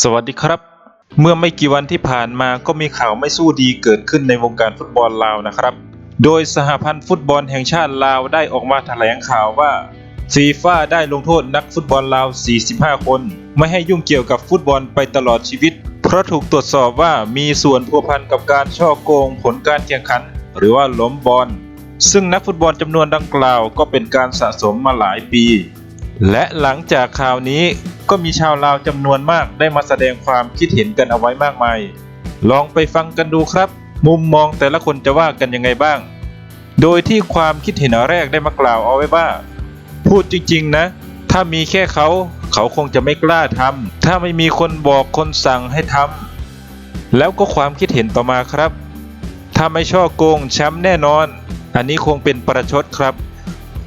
สวัสดีครับ เมื่อไม่กี่วันที่ผ่านมาก็มีข่าวไม่สู้ดีเกิดขึ้นในวงการฟุตบอลลาวนะครับ โดยสหพันธ์ฟุตบอลแห่งชาติลาวได้ออกมาแถลงข่าวว่าฟีฟ่าได้ลงโทษนักฟุตบอลลาว 45 คน ไม่ให้ยุ่งเกี่ยวกับฟุตบอลไปตลอดชีวิต เพราะถูกตรวจสอบว่ามีส่วนพัวพันกับการช่อโกงผลการแข่งขัน หรือว่าล้มบอลซึ่งนักฟุตบอลจำนวนดังกล่าวก็เป็นการสะสมมาหลายปี และหลังจากข่าวนี้ก็มีชาวลาวจำนวนมากได้มาแสดงความคิดเห็นกันเอาไว้มากมาย ลองไปฟังกันดูครับ มุมมองแต่ละคนจะว่ากันยังไงบ้าง โดยที่ความคิดเห็นแรกได้มากล่าวเอาไว้ว่า พูดจริงๆนะ ถ้ามีแค่เขาเขาคงจะไม่กล้าทำถ้าไม่มีคนบอกคนสั่งให้ทำแล้วก็ความคิดเห็นต่อมาครับ ถ้าไม่ช่อโกงแชมป์แน่นอน อันนี้คงเป็นประชดครับ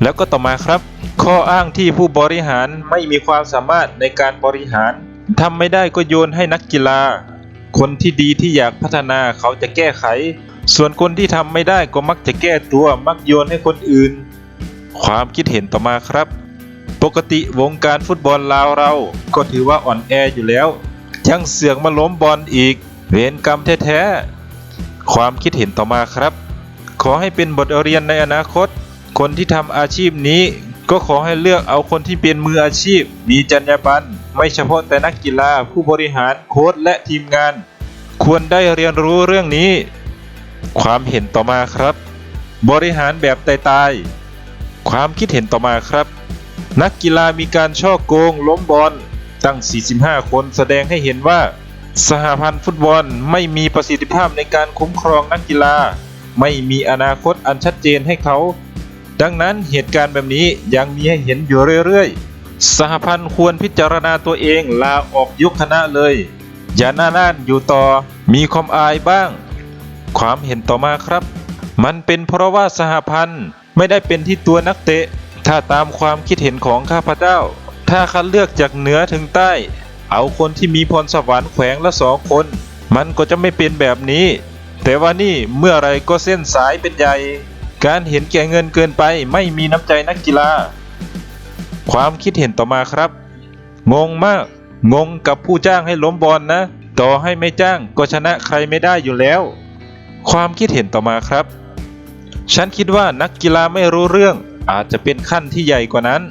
แล้วก็ต่อมาครับ ข้ออ้างที่ผู้บริหารไม่มีความสามารถในการบริหารทำไม่ได้ก็โยนให้นักกีฬา คนที่ดีที่อยากพัฒนาเขาจะแก้ไข ส่วนคนที่ทำไม่ได้ก็มักจะแก้ตัวมักโยนให้คนอื่น ความคิดเห็นต่อมาครับ ปกติวงการฟุตบอลลาวเรา ก็ถือว่าอ่อนแออยู่แล้ว ยังเสือกมาล้มบอลอีก เวรกรรมแท้ๆความคิดเห็นต่อมาครับ ขอให้เป็นบทเรียนในอนาคต คนที่ทำอาชีพนี้ ก็ขอให้เลือกเอาคนที่เป็นมืออาชีพ มีจรรยาบรรณไม่เฉพาะแต่นักกีฬาผู้บริหารโค้ชและทีมงาน ควรได้เรียนรู้เรื่องนี้ ความเห็นต่อมาครับ บริหารแบบตายๆความคิดเห็นต่อมาครับ นักกีฬามีการช่อโกง ล้มบอลตั้ง 45 คนแสดงให้เห็นว่า สหพันธ์ฟุตบอลไม่มีประสิทธิภาพในการคุ้มครองนักกีฬา ไม่มีอนาคตอันชัดเจนให้เขา ดังนั้นเหตุการณ์แบบนี้ยังมีให้เห็นอยู่เรื่อยๆ สหพันธ์ควรพิจารณาตัวเองลาออกยกคณะเลย อย่าหน้าน่านอยู่ต่อ มีความอายบ้าง ความเห็นต่อมาครับ มันเป็นเพราะว่าสหพันธ์ไม่ได้เป็นที่ตัวนักเตะ ถ้าตามความคิดเห็นของข้าพเจ้า ถ้าคัดเลือกจากเหนือถึงใต้ เอาคนที่มีพรสวรรค์แขวงละสองคน มันก็จะไม่เป็นแบบนี้ แต่ว่านี่เมื่อไรก็เส้นสายเป็นใหญ่ การเห็นแก่เงินเกินไปไม่มีน้ำใจนักกีฬา ความคิดเห็นต่อมาครับ งงมาก งงกับผู้จ้างให้ล้มบอลนะ ต่อให้ไม่จ้างก็ชนะใครไม่ได้อยู่แล้ว ความคิดเห็นต่อมาครับ ฉันคิดว่านักกีฬาไม่รู้เรื่อง อาจจะเป็นขั้นที่ใหญ่กว่านั้น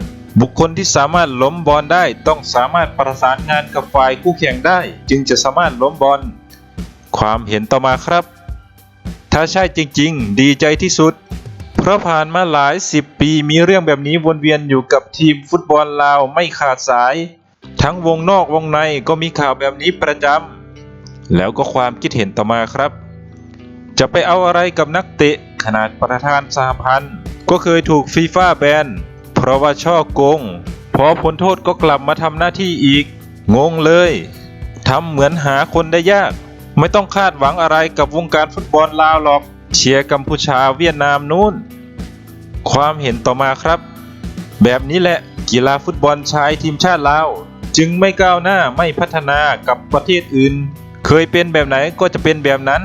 บุคคลที่สามารถล้มบอลได้ต้องสามารถประสานงานกับฝ่ายคู่แข่งได้ จึงจะสามารถล้มบอล ความเห็นต่อมาครับ ถ้าใช่จริง ๆ ดีใจที่สุด เพราะผ่านมาหลายสิบปีมีเรื่องแบบนี้วนเวียนอยู่กับทีมฟุตบอลลาวไม่ขาดสาย ทั้งวงนอกวงในก็มีข่าวแบบนี้ประจำแล้วก็ความคิดเห็นต่อมาครับ จะไปเอาอะไรกับนักเตะขนาดประธานสหพันธ์ ก็เคยถูกฟีฟ่าแบนเพราะว่าช่อโกงพอพ้นโทษก็กลับมาทำหน้าที่อีก งงเลยทำเหมือนหาคนได้ยาก ไม่ต้องคาดหวังอะไรกับวงการฟุตบอลลาวหรอก เชียร์กัมพูชาเวียดนามนู้น ความเห็นต่อมาครับ แบบนี้แหละกีฬาฟุตบอลชายทีมชาติลาวจึงไม่ก้าวหน้าไม่พัฒนากับประเทศอื่น เคยเป็นแบบไหนก็จะเป็นแบบนั้น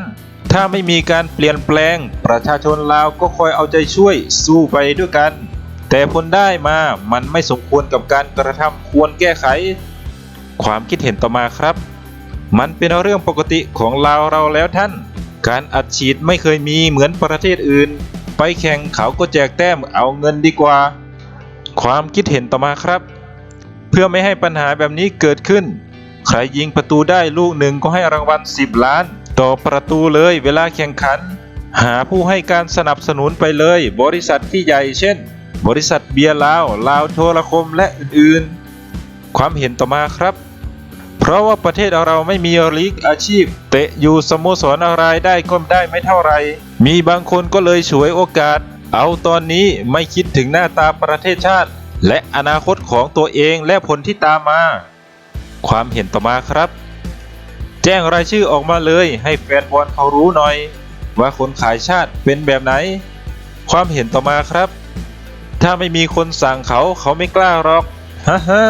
ถ้าไม่มีการเปลี่ยนแปลง ประชาชนลาวก็คอยเอาใจช่วยสู้ไปด้วยกัน แต่ผลได้มามันไม่สมควรกับการกระทำควรแก้ไข ความคิดเห็นต่อมาครับ มันเป็นเรื่องปกติของลาวเราแล้วท่าน การอัดฉีดไม่เคยมีเหมือนประเทศอื่น ไปแข่งเขาก็แจกแต้มเอาเงินดีกว่า ความคิดเห็นต่อมาครับ เพื่อไม่ให้ปัญหาแบบนี้เกิดขึ้น ใครยิงประตูได้ลูกหนึ่งก็ให้รางวัล 10 ล้าน ต่อประตูเลยเวลาแข่งขัน หาผู้ให้การสนับสนุนไปเลย บริษัทที่ใหญ่เช่น บริษัทเบียร์ลาวลาวโทรคมและอื่นๆ ความเห็นต่อมาครับ เพราะว่าประเทศเราไม่มีลีกอาชีพ เตะอยู่สโมสรอะไรได้ก็ได้ไม่เท่าไร มีบางคนก็เลยฉวยโอกาส เอาตอนนี้ไม่คิดถึงหน้าตาประเทศชาติ และอนาคตของตัวเองและผลที่ตามมา ความเห็นต่อมาครับ แจ้งรายชื่อออกมาเลยให้แฟนบอลเขารู้หน่อย ว่าคนขายชาติเป็นแบบไหน ความเห็นต่อมาครับ ถ้าไม่มีคนสั่งเขาเขาไม่กล้าหรอกฮ่าฮ่า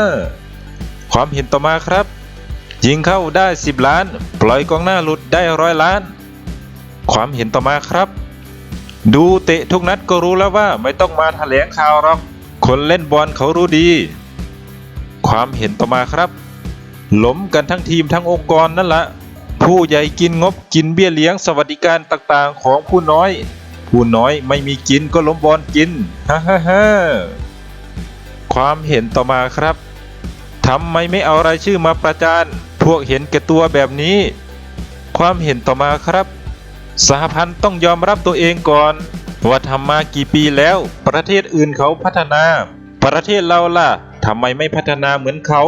ความเห็นต่อมาครับ ยิงเข้าได้ 10 ล้าน ปล่อยกองหน้าหลุดได้ร้อยล้าน ความเห็นต่อมาครับ ดูเตะทุกนัดก็รู้แล้วว่าไม่ต้องมาแถลงข่าวหรอกคนเล่นบอลเขารู้ดี ความเห็นต่อมาครับล้มกันทั้งทีมทั้งองค์กรนั่นละผู้ใหญ่กินงบกินเบี้ยเลี้ยงสวัสดิการต่างๆ ของผู้น้อย ผู้น้อยไม่มีกินก็ล้มบอลกินฮ่าฮ่าฮ่าความเห็นต่อมาครับทำไมไม่เอารายชื่อมาประจาน วกเห็นแก่ตัวแบบนี้ ความเห็นต่อมาครับ สหพันธ์ต้องยอมรับตัวเองก่อน ว่าทำมากี่ปีแล้ว ประเทศอื่นเขาพัฒนา ประเทศเราล่ะทำไมไม่พัฒนาเหมือนเขา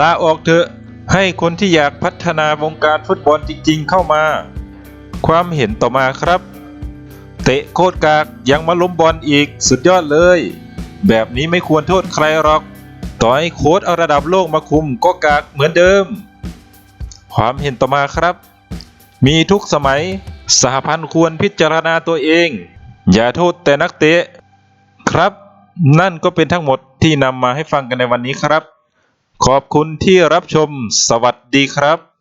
ลาออกเถอะให้คนที่อยากพัฒนาวงการฟุตบอลจริงๆเข้ามา ความเห็นต่อมาครับ เตะโคตรกากยังมาล้มบอลอีกสุดยอดเลย แบบนี้ไม่ควรโทษใครหรอก ต่อให้โค้ดเอาระดับโลกมาคุมก็กากเหมือนเดิม ความเห็นต่อมาครับ มีทุกสมัยสหพันธ์ควรพิจารณาตัวเอง อย่าโทษแต่นักเตะครับ นั่นก็เป็นทั้งหมดที่นำมาให้ฟังกันในวันนี้ครับ ขอบคุณที่รับชมสวัสดีครับ